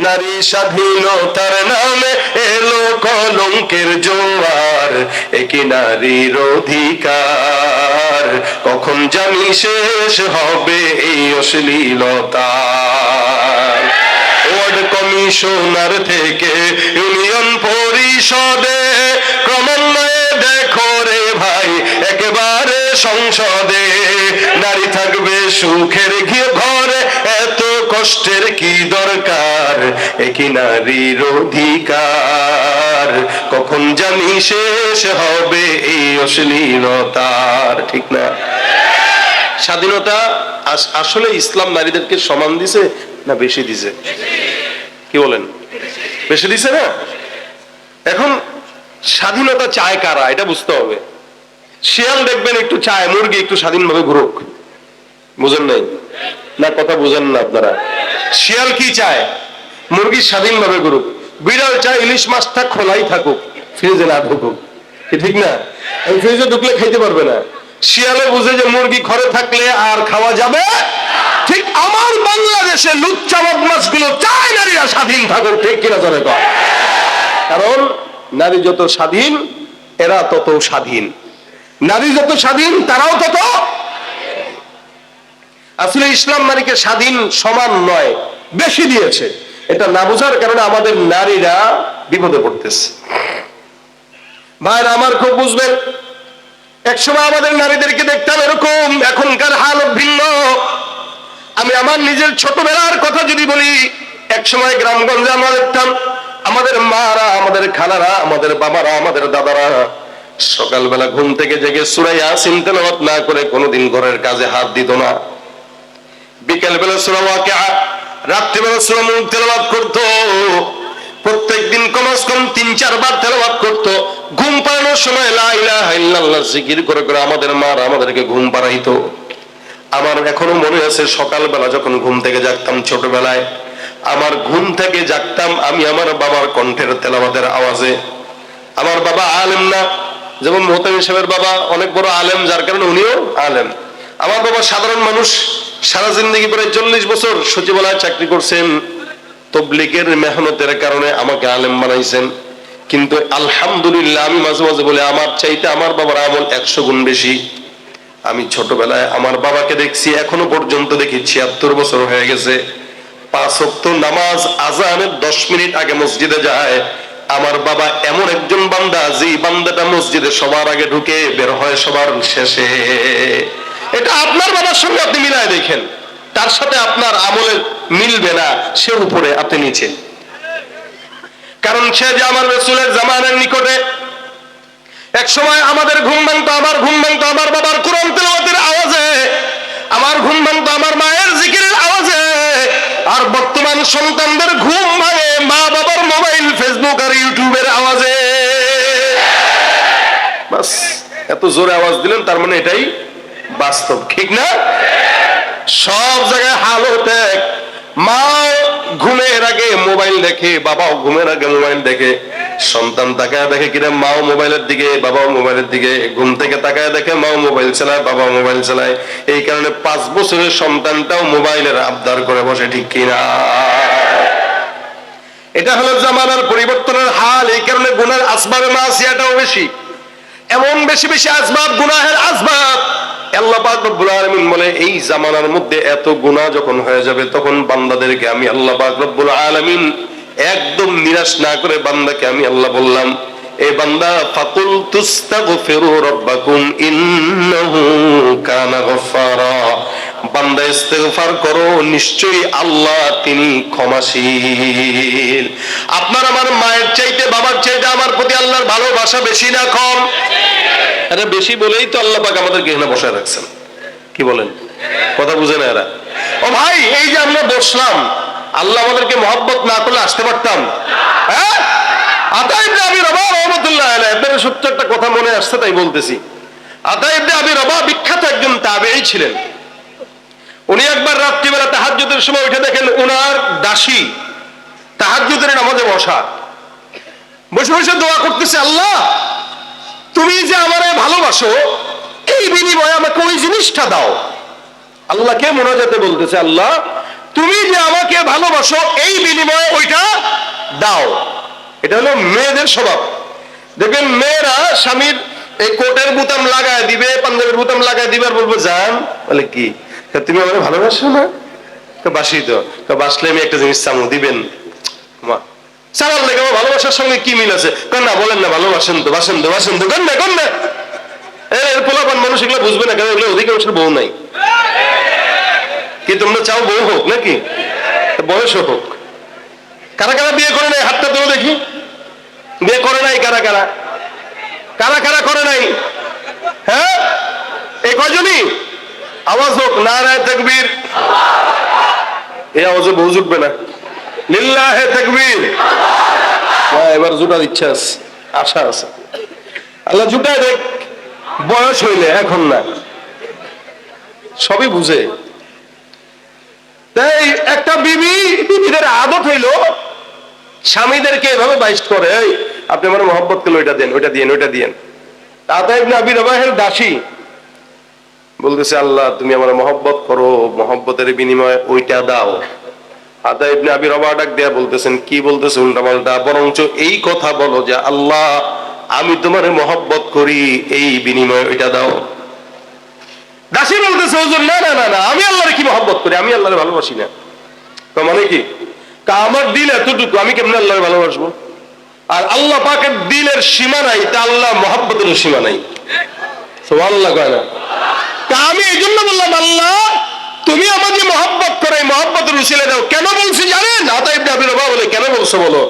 নারী স্বাধীনতার নামে এলো কলঙ্কের জোয়ার। একই নারীর অধিকার। কখন জানি শেষ হবে এই অশ্লীলতা। ওয়ার্ড কমিশনার থেকে ইউনিয়ন পরিষদে ক্রমান্বয়ে দেখো রে ভাই, একেবারে সংসদে। নারী থাকবে সুখের ঘরে কষ্টের কি দরকার? একই নারীর অধিকার? কখন জানি শেষ হবে এই অশ্লীলতার, ঠিক না? স্বাধীনতা আস- আসলে ইসলাম নারীদেরকে সমান দিছে না বেশি দিছে? কি বলেন? বেশি দিছে না? এখন স্বাধীনতা চায় কারা? এটা বুঝতে হবে। শিয়াল দেখবেন একটু চায়, মুরগি একটু স্বাধীনভাবে ঘুরুক। বুঝেন নাই? না, কথা বুঝেন না আপনারা। শিয়াল কি চায়? মুরগি স্বাধীনভাবে ঘুরুক বিড়াল চায় ইলিশ মাছটা খোলাই থাকুক, ফ্রিজে না ঢুকুক। ঠিক না? ফ্রিজে ঢুকলে খাইতে পারবে না। শিয়ালে বুঝে যে মুরগি ঘরে থাকলে আর খাওয়া যাবে ঠিক আমার বাংলাদেশে লুচ্চা বদমাসগুলো চায় নারীরা স্বাধীন থাকুক, ঠিক কিনা জনে কারণ নারী যত স্বাধীন, এরা তত স্বাধীন। নারী যত স্বাধীন, তারাও তত আসলে ইসলাম নারীকে স্বাধীন, সমান নয়, বেশি দিয়েছে। এটা না বোঝার কারণে আমাদের নারীরা বিপদে পড়তেছে। ভাইরা আমার খুব বুঝবেন, একসময় আমাদের নারীদেরকে দেখতাম এরকম, এখনকার হালত ভিন্ন। আমি আমার নিজের ছোটবেলার কথা যদি বলি, একসময় গ্রামগঞ্জে আমরা দেখতাম, আমাদের মারা, আমাদের খালারা, আমাদের বাবারা, আমাদের দাদারা সকালবেলা ঘুম থেকে জেগে সুরাইয়া চিন্তানাবাদ না করে কোনোদিন ঘরের কাজে হাত দিত না। বিকেল বেলা সুরা ওয়াকিআ রাত্রিবেলা সুরা মুখ তেলাওয়াত করতো। প্রত্যেক দিন কমাস কম তিন চারবার তেলাওয়াত করতো। ঘুম পাড়ানোর সময় লা ইলাহা জিকির করে করে আমাদের মা আমাদেরকে ঘুম পাড়াইতো। আমার এখনও মনে আছে, সকালবেলা যখন ঘুম থেকে জাগতাম ছোটবেলায়, আমার ঘুম থেকে জাগতাম আমি আমার বাবার কণ্ঠের তেলাবাদের আওয়াজে। আমার বাবা আলেম না, যেমন মোহতাম সাহেবের বাবা, অনেক বড় আলেম, যার কারণে উনিও আলেম। আমার বাবা সাধারণ মানুষ, সারা জিন্দগি প্রায় চল্লিশ বছর সচিবালয়ে চাকরি করছেন। তবলিগের মেহনতের কারণে আমাকে আলেম বানাইছেন। কিন্তু আলহামদুলিল্লাহ আমি মাঝে মাঝে বলে, আমার চাইতে আমার বাবার আমল একশো গুণ বেশি। আমি ছোটবেলায় আমার বাবাকে দেখছি, এখনও পর্যন্ত দেখি ছিয়াত্তর বছর হয়ে গেছে। পাঁচ ওয়াক্ত নামাজ আজানের দশ মিনিট আগে মসজিদে যায়। আমার বাবা এমন একজন বান্দা যে বান্দাটা মসজিদে সবার আগে ঢুকে বের হয় সবার শেষে। এটা আপনার বাবার সঙ্গে আপনি মিলায় দেখেন। তার সাথে আপনার আমলের মিলবে না, সে উপরে আপনি নিচে। কারণ সে যে আমার রসুলের জামানের নিকটে এক সময় আমাদের ঘুম ভাঙতো, আমার ঘুম ভাঙতো, আমার বাবার কোরআন তেলাওয়াতের আওয়াজে, আমার ঘুম ভাঙতো, আমার মায়ের জিকিরের আওয়াজে, আর বর্তমান সন্তানদের ঘুম ভাঙে মা বাবার মোবাইল, ফেসবুক আর ইউটিউবের আওয়াজে। বাস, এত জোরে আওয়াজ দিলেন, তার মানে এটাই বাস্তব, ঠিক না? সব জায়গায় হালত এক। মা ঘুমের আগে মোবাইল দেখে, বাবাও ঘুমের আগে মোবাইল দেখে। সন্তান তাকায় দেখে কিনা মাও মোবাইলের দিকে, বাবাও মোবাইলের দিকে। ঘুম থেকে তাকায় দেখে মাও মোবাইল চালায়, বাবাও মোবাইল চালায়। এই কারণে পাঁচ বছরের সন্তানটাও মোবাইলের আবদার করে বসে, ঠিক কিনা? এটা হলো জামানার পরিবর্তনের হাল। এই কারণে গুনার আসবাবে মাসিয়াটাও বেশি। এমন বেশি বেশি আসবাব, গুনাহের আসবাব। আল্লাহ রব্বুল বলে, এই জামানার মধ্যে এত যখন হয়ে যাবে, তখন বান্দাদেরকে আমি আল্লাহ পাক রব্বুল আলামিন একদম নিরাশ না করে বান্দাকে আমি আল্লাহ বললাম এই বান্দা ফাকুল তুস্তাগফিরু রাব্বাকুম ইন্নাহু কানা গফফারা। বান্দা ইস্তেগফার করো, নিশ্চয়ই আল্লাহ তিনি ক্ষমাশীল। আপনার আমার মায়ের চাইতে বাবার চাইতে আমার প্রতি আল্লাহর ভালোবাসা বেশি না কম? আরে বেশি বলেই তো আল্লাহ পাক আমাদেরকে এখানে বসায় রাখছেন। কি বলেন? কথা বুঝে না এরা। ও ভাই, এই যে আমরা বসলাম, আল্লাহ আমাদেরকে মহব্বত না করলে আসতে পারতাম। হ্যাঁ? আতাইবনে আমি রবা রহমতুল্লাহ আলাইহি আপনার সত্য একটা কথা মনে আসছে তাই বলতেছি। আতাইবনে আমি রবা বিখ্যাত একজন তাবেঈ ছিলেন। উনি একবার রাত্রিবেলা তাহাজ্জুদের সময় উঠে দেখেন উনার দাসী তাহাজ্জুদের নামাজে বসা। বসে বসে দোয়া করতেছে, আল্লাহ, তুমি যে আমারে ভালোবাসো, এই বিনিময়ে আমাকে ওই জিনিসটা দাও। আল্লাহকে মোনাজাতে বলতেছে, আল্লাহ, তুমি যে আমাকে ভালোবাসো, এই বিনিময়ে ওইটা দাও। এটা হলো মেয়েদের স্বভাব। দেখবেন মেয়েরা স্বামীর এই কোটের বুতাম লাগায় দিবে, পাঞ্জাবের বুতাম লাগায় দিবে আর বলব যান বলে কি? তুমি আমার ভালোবাসো না? বাসি তো। বাসলে আমি একটা জিনিস চামু দিবেন। মা চাওয়ার লেগে আমার ভালোবাসার সঙ্গে কি মিল আছে? কেন না বলেন না, ভালোবাসেন তো, বাসেন তো বাসেন তো কন না কন না এর পোলাপান মানুষ এগুলো বুঝবে না কেন এগুলো অধিকাংশের বউ নাই। কি তোমরা চাও বউ হোক নাকি? বয়স হোক। কারা কারা বিয়ে করে নাই? হাতটা তুলে দেখি। বিয়ে করে নাই কারা কারা? কারা কারা করে নাই? হ্যাঁ? এই কয়জনই আওয়াজ হোক না রায় তকবীর। এই আওয়াজে বউ জুটবে না। লিল্লাহে তকবীর। এবার জুটার ইচ্ছা আছে, আশা আছে। আল্লাহ জুটায় দেখ, বয়স হইলে, এখন না। সবই বুঝে। তাই একটা বিবি, বিবিদের আদত হইল, স্বামীদেরকে এভাবে বাইস্ট করে আপনি আমার মহব্বত করল ওইটা দেন, ওইটা দিয়েন ওইটা দিয়েন। তাতা ইবনে আবি রবাহের দাসী। বলতেছে, আল্লাহ, তুমি আমার মহব্বত করো, মহব্বতের বিনিময়ে ওইটা দাও। আদা ইবনে আবি রবা ডাক দেয়া বলতেছেন, কি বলতেছে উল্টা পাল্টা বরঞ্চ এই কথা বলো যে, আল্লাহ, আমি তোমার মহব্বত করি, এই বিনিময়ে ওইটা দাও। দাসী বলতেছে, হুজুর, না না না না, আমি আল্লাহরে কি মহব্বত করি? আমি আল্লাহরে ভালোবাসি না। তো মানে কি? তা আমার দিল এতটুকু, আমি কেমন আল্লাহরে ভালোবাসবো? আর আল্লাহ পাকের দিলের সীমা নাই, তা আল্লাহ মহব্বতের সীমা নাই। আল্লাহ কয় না? আমি এই জন্য বললাম, আল্লাহ, তুমি আমাকে মহব্বত করে মহব্বতের উচিলে দাও। কেন বলছি জানেন? আতা ইবনে বলে, কেন বলছো বলো?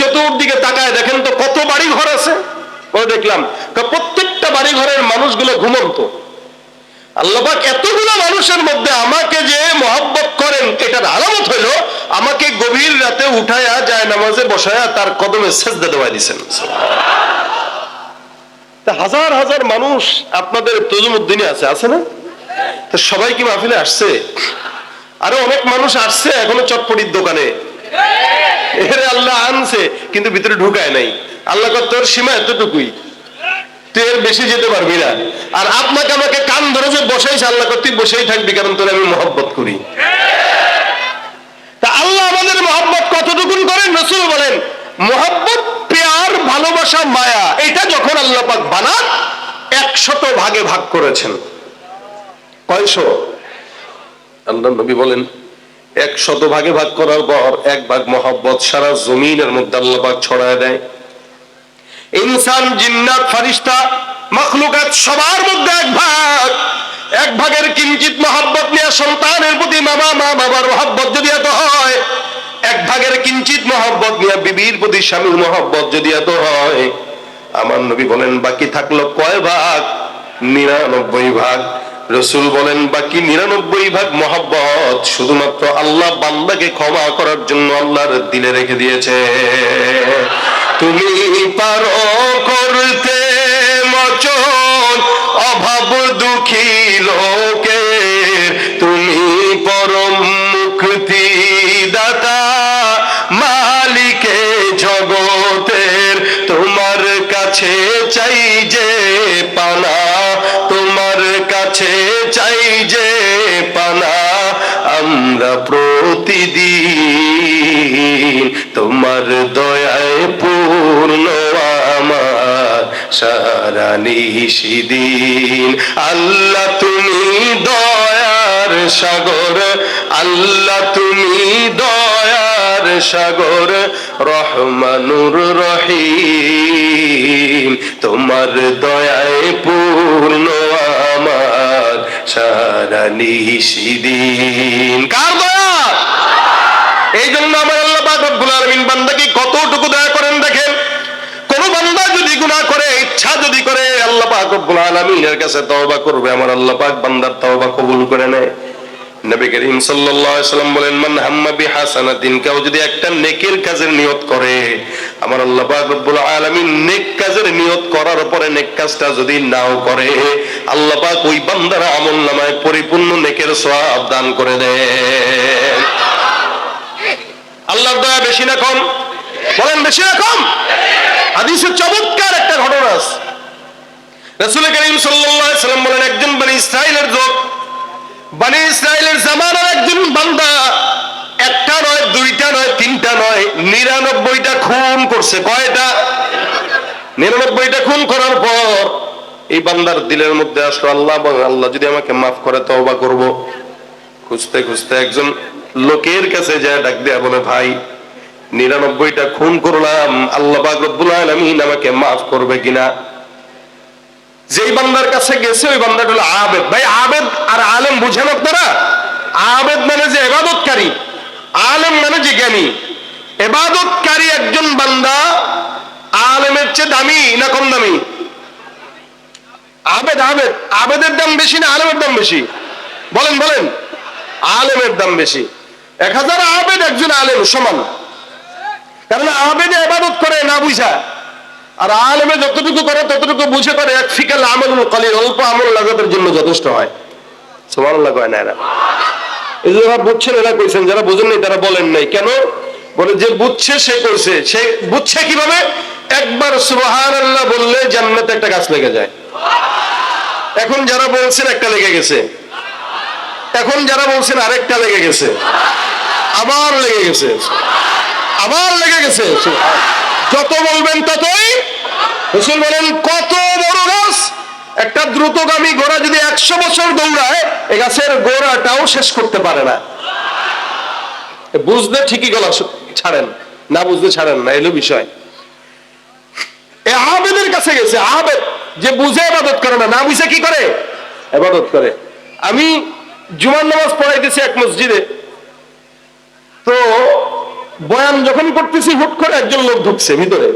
চতুর্দিকে তাকায় দেখেন তো কত বাড়ি ঘর আছে। বলে দেখলাম প্রত্যেকটা বাড়ি ঘরের মানুষগুলো ঘুমন্ত। আল্লাহবাক এতগুলো মানুষের মধ্যে আমাকে যে মহব্বত করেন, এটার আলামত হইল আমাকে গভীর রাতে উঠায়া যায় নামাজে বসায়া তার কদমে সেজদা দেওয়া দিছেন। তা হাজার হাজার মানুষ আপনাদের তজুমুদ্দিনে আছে আছে না? তো সবাই কি মাহফিলে আসছে? আরও অনেক মানুষ আসছে এখনও চটপটির দোকানে। এর আল্লাহ আনছে, কিন্তু ভিতরে ঢুকায় নাই। আল্লাহ তোর সীমা এতটুকুই। তুই এর বেশি যেতে পারবি না। আর আপনাকে আমাকে কান ধরে যে বসাইছে, আল্লাহ তুই বসেই থাকবি, কারণ তোর আমি মহব্বত করি। তা আল্লাহ আমাদের মহব্বত কতটুকুন করেন? রসুল বলেন মহব্বত, পেয়ার, ভালোবাসা, মায়া, এটা যখন আল্লাহ পাক বানান, একশত ভাগে ভাগ করেছেন। কয়শো? আল্লাহ নবী বলেন এক শত ভাগে ভাগ করার পর এক ভাগ মহব্বত সারা জমিনের মধ্যে আল্লাহ পাক ছড়ায় দেয়। ইনসান, জিন্নাত, ফারিস্তা, মখলুকাত সবার মধ্যে এক ভাগ। এক ভাগের কিঞ্চিত মহাব্বত নিয়ে সন্তানের প্রতি মামা, মা, বাবার মহাব্বত যদি এত হয় এক ভাগের কিঞ্চিত মহাব্বত নিয়ে বিবির প্রতি স্বামীর মহাব্বত যদি এত হয়, আমার নবী বলেন, বাকি থাকল কয় ভাগ? নিরানব্বই ভাগ। রসুল বলেন, বাকি নিরানব্বই ভাগ মহাব্বত শুধুমাত্র আল্লাহ বান্দাকে ক্ষমা করার জন্য আল্লাহর দিলে রেখে দিয়েছে। তুমি পারো করতে মচন, অভাব দুঃখী লোকের আমরা প্রতিদিন। তোমার দয়ায় পূর্ণ আমার সারা নিশিদিন। আল্লাহ তুমি দয়ার সাগর, আল্লাহ তুমি দয়ার সাগর, রহমানুর রহিম। তোমার দয়ায় পূর্ণ এই জন্য আমার আল্লাহ পাক রব্বুল আলামিন বান্দাকে কতটুকু দয়া করেন দেখেন? কোন বান্দা যদি গুনাহ করে, ইচ্ছা যদি করে, আল্লাহ পাক রব্বুল আলামিনের কাছে তওবা করবে, আমার আল্লাহ পাক বান্দার তওবা কবুল করে নেয়। নবী করিম সাল্লাম বলেন, মান হাম্মা বিহাসানাতিন কেউ যদি একটা নেকের কাজের নিয়ত করে, আমার আল্লাহ পাক রব্বুল আলামিন নেক কাজের নিয়ত করার পরে নেক কাজটা যদি নাও করে, আল্লাহ পাক ওই বান্দার আমলনামায় পরিপূর্ণ নেকের সওয়াব দান করে দেন। আল্লাহর দয়া বেশি না কম? বলেন বেশি না কম? চমৎকার একটা ঘটনা আছে। করিম সাল্লাম বলেন, একজন লোক বনি ইসরাইলের জামানার একজন বান্দা। একটা নয়, দুইটা নয়, তিনটা নয়, নিরানব্বইটা খুন করছে। কয়টা? নিরানব্বইটা খুন করার পর এই বান্দার দিলের মধ্যে আসলো আল্লাহ আল্লাহ, যদি আমাকে মাফ করে, তওবা করব। খুঁজতে খুঁজতে একজন লোকের কাছে যায়, ডাক দেয়া বলে, ভাই, নিরানব্বইটা খুন করলাম। আল্লাহ পাক রব্বুল আলামিন আমাকে মাফ করবে কিনা? যেই বান্দার কাছে গেছে, ওই বান্দাটা হলো আবেদ। ভাই, আবেদ আর আলেম বুঝেন আপনারা? আবেদ মানে যে এবাদতকারী, আলেম মানে যে জ্ঞানী। এবাদতকারী একজন বান্দা আলেমের চেয়ে দামি না কম দামি? আবেদ আবেদ। আবেদের দাম বেশি না আলেমের দাম বেশি? বলেন বলেন। আলেমের দাম বেশি। এক হাজার আবেদ একজন আলেম, সমান। কারণ আবেদে এবাদত করে না বুঝা। আর আলেমে যতটুকু করে, ততটুকু বুঝে করে, এক ফিকাল আমল কালির অল্প আমল লাগাতের জন্য যথেষ্ট হয়। না এরা। এই বুঝছেন, এরা কইছেন, যারা বুঝেন নাই, তারা বলেন নাই। কেন? বলে যে বুঝছে, সে করছে। সে বুঝছে কীভাবে? একবার সুবহানাল্লাহ বললে জান্নাতে একটা গাছ লেগে যায়। এখন যারা বলছেন, একটা লেগে গেছে। এখন যারা বলছেন, আরেকটা লেগে গেছে। আবার লেগে গেছে। আবার লেগে গেছে। যত বলবেন ততই। রসুল বলেন, কত বড় গাছ? একটা দ্রুতগামী ঘোড়া যদি একশো বছর দৌড়ায়, এ গাছের গোড়াটাও শেষ করতে পারে না। বুঝলে ঠিকই গলা ছাড়েন, না বুঝতে ছাড়েন না, এলো বিষয়। এ আবেদের কাছে গেছে আবেদ যে বুঝে এবাদত করে না না বুঝে কি করে? এবাদত করে। আমি জুমার নামাজ পড়াইতেছি এক মসজিদে বয়ান যখন করতেছি, হুট করে একজন লোক ঢুকছে ভিতরে।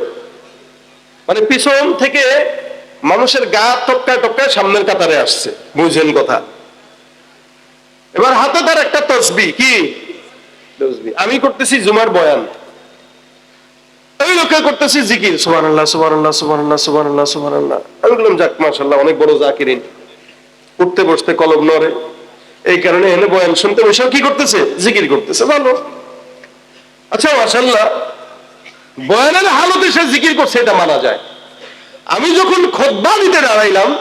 মানে পিছন থেকে মানুষের গা টপকায় টপকায় সামনের কাতারে আসছে বুঝেন কথা। এবার হাতে তার একটা তসবি, কি? আমি করতেছি জুমার বয়ান। ওই লোকে করতেছি জিকির, সুবহানাল্লাহ সুবহানাল্লাহ সুবহানাল্লাহ সুবহানাল্লাহ সুবহানাল্লাহ। আমি বললাম, যাক, মাশাআল্লাহ, অনেক বড় জাকিরিন। উঠতে, বসতে কলম নড়ে। এই কারণে এনে বয়ান শুনতে বসেও কি করতেছে? জিকির করতেছে, ভালো। আচ্ছা মাশাআল্লাহ। বয়ানের হালতে সে জিকির করছে, এটা মানা যায়। আমি যখন খোদবা দিতে দাঁড়াইলাম,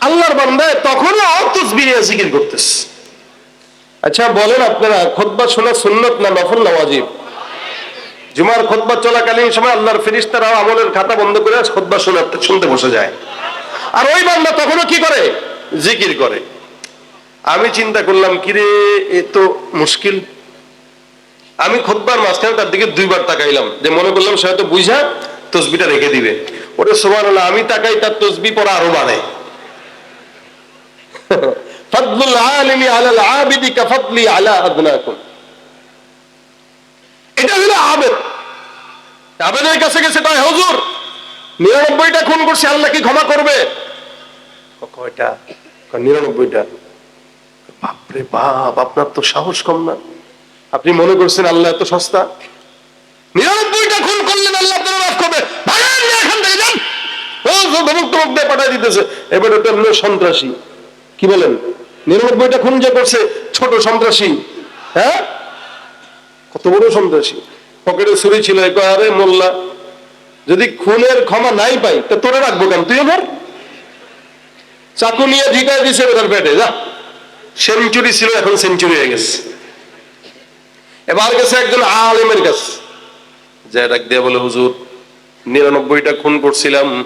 আল্লাহর বান্দায় তখনও তসবিহ জিকির করতেছে। আচ্ছা বলেন আপনারা, খোদবা শোনা সুন্নত না নফল না ওয়াজিব? জুমার খোদবা চলাকালীন সময় আল্লাহর ফেরিস্তারাও আমলের খাতা বন্ধ করে খোদবা শোনাতে শুনতে বসে যায়। আর ওই বান্দা তখনও কি করে? জিকির করে। আমি চিন্তা করলাম, কিরে, এ তো মুশকিল। আমি খোদবার মাঝখানে তার দিকে দুইবার তাকাইলাম, যে মনে করলাম সে হয়তো বুঝা তসবিটা রেখে দিবে। ওরে সোমান আমি তাকাই তার তসবি পড়া আরও বাড়ে। ফদলুল আলিমি আলাল আবিদি কাফদলি আলা আদনাকুম। এটা হলো আবেদ। আবেদের কাছে গেছে তাই হুজুর, নিরানব্বইটা খুন করছে, আল্লাহ কি ক্ষমা করবে? কয়টা? নিরানব্বইটা। বাপরে বাপ, আপনার তো সাহস কম না। আপনি মনে করছেন আল্লাহ এত সস্তা? নিরানব্বইটা খুন করলেন আল্লাহ, আপনার মাফ করবে এখান থেকে যান। ধমক টমক দিয়ে পাঠাই দিতেছে। এবার ওটা হলো সন্ত্রাসী। কি বলেন? নিরানব্বইটা খুন যে করছে, ছোট সন্ত্রাসী। হ্যাঁ? কত বড় সন্ত্রাসী। পকেটে ছুরি ছিল আরে মোল্লা, যদি খুনের ক্ষমা নাই পাই, তা তোরে রাখব কেন? তুই আমার চাকু নিয়ে ঢিকায় দিছে ওটার পেটে, যা। সেঞ্চুরি ছিল, এখন সেঞ্চুরি হয়ে গেছে। এবার গেছে একজন আলেমের কাছে। যে ডাক দিয়ে বলে, হুজুর, নিরানব্বইটা খুন করছিলাম,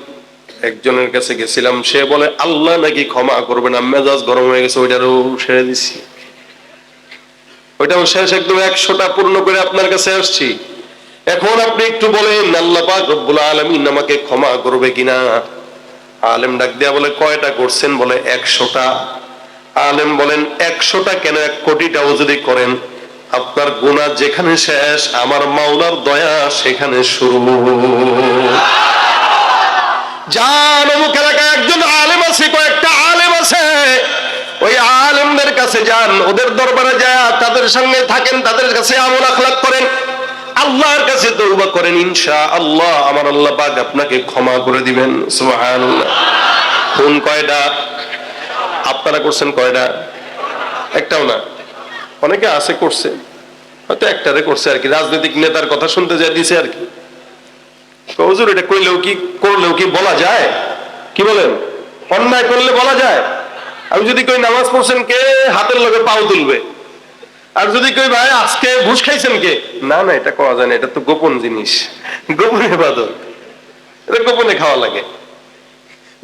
একজনের কাছে গেছিলাম। সে বলে, আল্লাহ নাকি ক্ষমা করবে না, মেজাজ গরম হয়ে গেছে, ওইটারও সেরে দিছি। ওইটাও শেষ, একদম একশোটা পূর্ণ করে আপনার কাছে আসছি। এখন আপনি একটু বলেন, আল্লাহ পাক রব্বুল আলামিন আমাকে ক্ষমা করবে কিনা? আলেম ডাক দিয়া বলে, কয়টা করছেন? বলে, একশোটা। আলেম বলেন, একশোটা কেন? এক কোটিটাও যদি করেন আপনার গুণা যেখানে শেষ, আমার মাওলার দয়া সেখানে শুরু। যান অমুক এলাকায় একজন আলেম আছে, কয়েকটা আলেম আছে। ওই আলেমদের কাছে যান, ওদের দরবারে যায়, তাদের সঙ্গে থাকেন, তাদের কাছে আমল আখলাক করেন। আল্লাহর কাছে তৌবা করেন ইনশা আল্লাহ আমার আল্লাহ পাক আপনাকে ক্ষমা করে দিবেন। সুবহানাল্লাহ। কোন কয়টা? আপনারা করছেন কয়টা? একটাও না। অনেকে আছে করছে, হয়তো একটারে করছে আর কি, রাজনৈতিক নেতার কথা শুনতে যায় দিছে আর কি। হুজুর, এটা কইলেও কি, করলেও কি বলা যায়? কি বলেন? অন্যায় করলে বলা যায়? আমি যদি কই নামাজ পড়ছেন কে, হাতের লোকে পাও তুলবে। আর যদি কই ভাই, আজকে ঘুষ খাইছেন কে? না না, এটা করা যায় না, এটা তো গোপন জিনিস। গোপনে বাদল এটা গোপনে খাওয়া লাগে।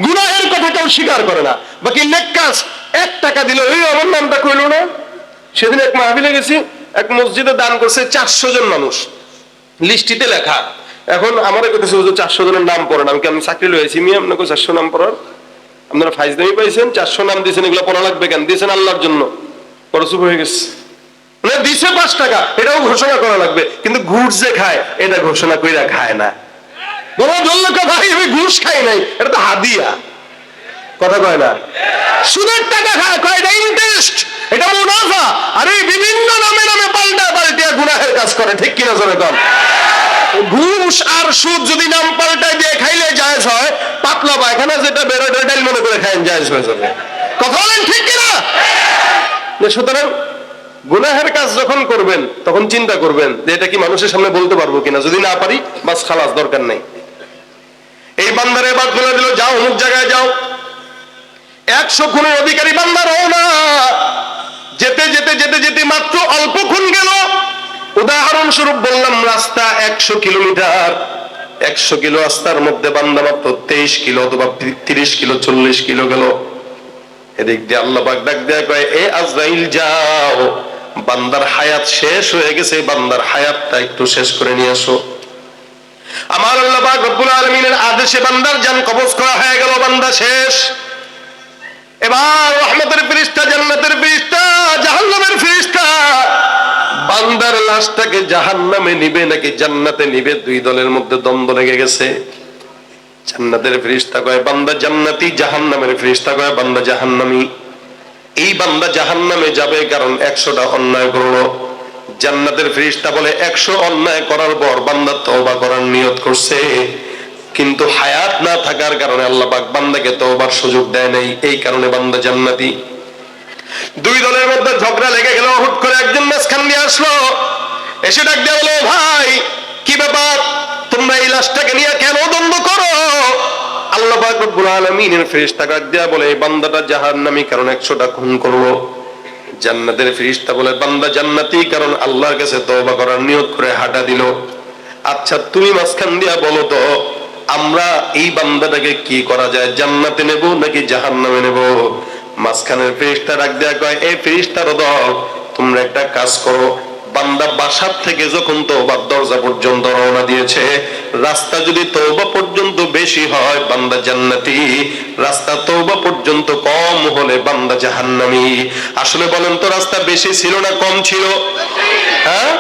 গুনাহের কথা কেউ স্বীকার করে না। বাকি নেকাস এক টাকা দিল ওই আমার নামটা না? সেদিন এক মাহফিলে গেছি, এক মসজিদে দান করছে চারশো জন মানুষ। লিস্টিতে লেখা। এখন আমার কাছে চারশো জনের নাম পড়েন। আমি আমি চাকরি লয়েছি মি আপনাকে চারশো নাম পড়ার? আপনারা ফাইজ দামি পাইছেন? চারশো নাম দিয়েছেন এগুলো পড়া লাগবে কেন? দিয়েছেন আল্লাহর জন্য। পরে হয়ে গেছে। মানে দিছে পাঁচ টাকা, এটাও ঘোষণা করা লাগবে। কিন্তু ঘুষ যে খায়, এটা ঘোষণা কইরা খায় না। বড় ধরলো ভাই, আমি ঘুষ খাই নাই। এটা তো হাদিয়া। কথা কয় না? সুদের টাকা খায় কয় এটা ইন্টারেস্ট এটা মুনাফা আরে বিভিন্ন নামে নামে পাল্টা পাল্টিয়া গুনাহের কাজ করে ঠিক কিনা জোরে কম ঘুষ আর সুদ যদি নাম পাল্টায় দিয়ে খাইলে জায়েজ হয়, পাতলা পায়খানা যেটা বেরোয় ডাইল মনে করে খাইন জায়েজ হয়ে যাবে। কথা বলেন, ঠিক কিনা? সুতরাং গুনাহের কাজ যখন করবেন, তখন চিন্তা করবেন যে এটা কি মানুষের সামনে বলতে পারব কিনা। যদি না পারি, বাস খালাস, দরকার নেই। এই বান্দারে বাদ বলে দিল, যাও, অমুক জায়গায় যাও। একশো খুনের অধিকারী বান্দার হও না। যেতে যেতে যেতে যেতে মাত্র অল্প খুন গেল। উদাহরণস্বরূপ বললাম, রাস্তা একশো কিলোমিটার। একশো কিলো রাস্তার মধ্যে বান্দা মাত্র তেইশ কিলো অথবা তিরিশ কিলো, চল্লিশ কিলো গেল। এদিক দিয়ে আল্লাহ পাক ডাক দেয়া কয়, এ আজরাইল, যাও। বান্দার হায়াত শেষ হয়ে গেছে, বান্দার হায়াতটা একটু শেষ করে নিয়ে আসো। আমার আল্লাহ পাক রব্বুল আলামিনের আদেশে বান্দার জান কবজ করা হয়ে গেল, বান্দা শেষ। এবার রহমতের ফিরিস্তা, জান্নাতের ফিরিস্তা, জাহান্নামের ফিরিস্তা। বান্দার লাশটাকে জাহান্নামে নিবে নাকি জান্নাতে নিবে? দুই দলের মধ্যে দ্বন্দ্ব লেগে গেছে। জান্নাতের ফিরিস্তা কয়, বান্দা জান্নাতি, জাহান্নামের ফিরিস্তা কয়, বান্দা জাহান্নামি। এই বান্দা জাহান্নামে যাবে কারণ একশোটা অন্যায় করল। জান্নাতের ফিরিস্তা বলে, একশো অন্যায় করার পর বান্দা তওবা করার নিয়ত করছে। কিন্তু হায়াত না থাকার কারণে আল্লাহ পাক বান্দাকে তওবার সুযোগ দেয় নাই, এই কারণে বান্দা জান্নাতি। দুই দলের মধ্যে ঝগড়া লেগে গেল, হুট করে একজন মাঝখান দিয়ে আসলো। এসে ডাক দিয়ে বলো ভাই, কি ব্যাপার? তোমরা এই লাশটাকে নিয়ে কেন দ্বন্দ্ব করো? আল্লাহ পাক রব্বুল আলামিনের ফেরেশতা ডাক দেয়া বলে, এই বান্দাটা জাহান্নামী কারণ 100টা খুন করল। জান্নাতের ফেরেশতা বলে, বান্দা জান্নাতি কারণ আল্লাহর কাছে তওবা করার নিয়ত করে হাঁটা দিল। আচ্ছা তুমি মাঝখান দিয়া বলো তো আমরা এই বান্দাটাকে কি করা যায়? জান্নাতে নেব নাকি জাহান্নামে নেব? মাঝখানের ফেরিস্তা রাখ দেয়া কয় এই ফেরিস্তার দল তোমরা একটা কাজ করো। বান্দা বাসার থেকে যখন তওবার দরজা পর্যন্ত রওনা দিয়েছে, রাস্তা যদি তওবা পর্যন্ত বেশি হয়, বান্দা জান্নাতি। রাস্তা তওবা পর্যন্ত কম হলে বান্দা জাহান্নামি। আসলে বলেন তো, রাস্তা বেশি ছিল না কম ছিল? হ্যাঁ?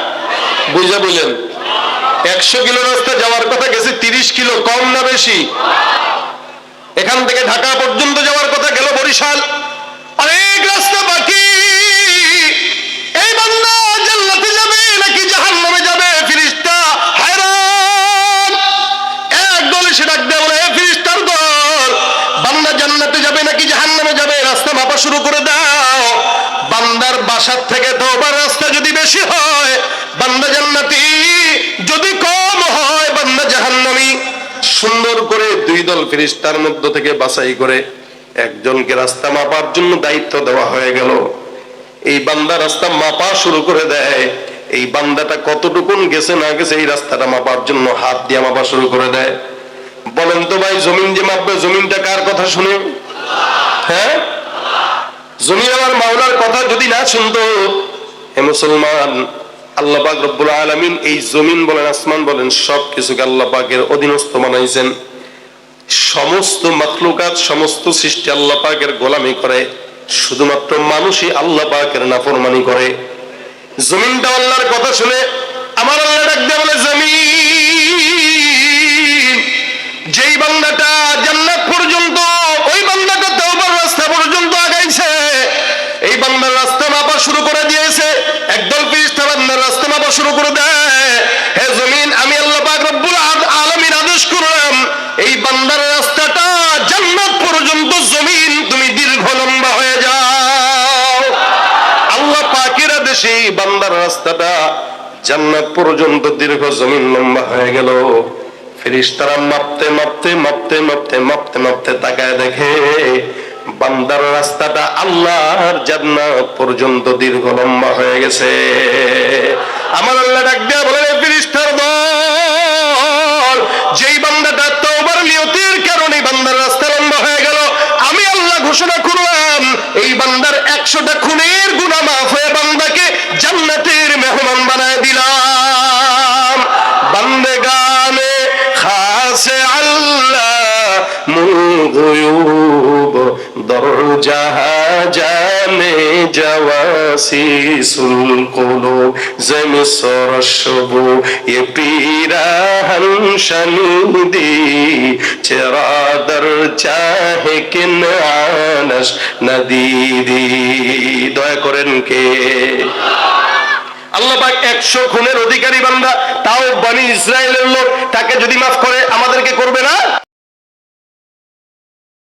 বুঝা বললেন একশো কিলো রাস্তা যাওয়ার কথা গেছে, তিরিশ কিলো কম না বেশি? এখান থেকে ঢাকা পর্যন্ত যাওয়ার কথা গেল বরিশাল। অনেক রাস্তা বাকি। এই বান্দা জান্নাতে যাবে নাকি জাহান্নামে যাবে? ফিরিস্তা হায়রান। এক দল এসে ডাক দেয়, বলে ফিরিস্তার দল, বান্দা জান্নাতে যাবে নাকি যাবে? রাস্তা মাপা শুরু করে দাও। বান্দার বাসার থেকে তওবার রাস্তা যদি বেশি হয় বান্দা জান্নাতি যদি কম হয় বান্দা জাহান্নামী সুন্দর করে দুই দল ফেরেশতার মধ্য থেকে বাছাই করে একজনকে রাস্তা মাপার জন্য দায়িত্ব দেওয়া হয়ে গেল। এই বান্দা রাস্তা মাপা শুরু করে দেয়। এই বান্দাটা কতটুকুন গেছে না গেছে এই রাস্তাটা মাপার জন্য হাত দিয়ে মাপা শুরু করে দেয়। বলেন তো ভাই, জমিন যে মাপবে, জমিনটা কার কথা শুনে? হ্যাঁ? জমিন আমার মাওলার কথা যদি না শুনতো, হে মুসলমান, আল্লাহ পাক রব্বুল আলামিন এই জমিন বলেন, আসমান বলেন সব কিছুকে আল্লাহ পাকের অধীনস্থ বানাইছেন। সমস্ত মাতলুকাত সমস্ত সৃষ্টি আল্লাহ পাকের গোলামি করে, শুধুমাত্র মানুষই আল্লাহ পাকের নাফরমানি করে। জমিনটা আল্লাহর কথা শুনে আমার আল্লাহ ডাক দিয়ে বলে, জমিন, যেই বান্দাটা জান্নাত পর্যন্ত, ওই বান্দাটা তওবার রাস্তা পর্যন্ত আগাইছে, এই বান্দার রাস্তা মাপা শুরু করে দিয়েছে, একদল ফেরেশতা বান্দার রাস্তা মাপা শুরু করে দেয়। হে জমিন আমি আল্লাহ পাক রব্বুল আদ- আলামিন আদেশ করলাম এই বান্দার রাস্তাটা জান্নাত পর্যন্ত জমিন তুমি দীর্ঘ লম্বা হয়ে যাও আল্লাহ পাকের আদেশে এই বান্দার রাস্তাটা জান্নাত পর্যন্ত দীর্ঘ জমিন লম্বা হয়ে গেল। ফেরিস্তারা মাপতে মাপতে মাপতে মাপতে মাপতে মাপতে তাকায় দেখে বান্দার রাস্তাটা আল্লাহর জান্নাত পর্যন্ত দীর্ঘ লম্বা হয়ে গেছে। আমার আল্লাহ ডাক দেয়া বলেন "এ ফেরেশতার দল, যেই বান্দাটা তওবার নিয়তের কারণে বান্দার রাস্তা লম্বা হয়ে গেল, আমি আল্লাহ ঘোষণা করলাম, এই বান্দার একশোটা খুনের গুনাহ মাফ হয়ে বান্দাকে জান্নাতের ঘুব দরজাহাজানে যাওয়াসি সুল কোন জমি সরসব এ পীরা হংসানি দি চেরাদর চাহে কিন আনস নদী দি দয়া করেন কে আল্লাহ পাক একশো খুনের অধিকারী বান্দা তাও বানি ইসরায়েলের লোক তাকে যদি মাফ করে আমাদেরকে করবে না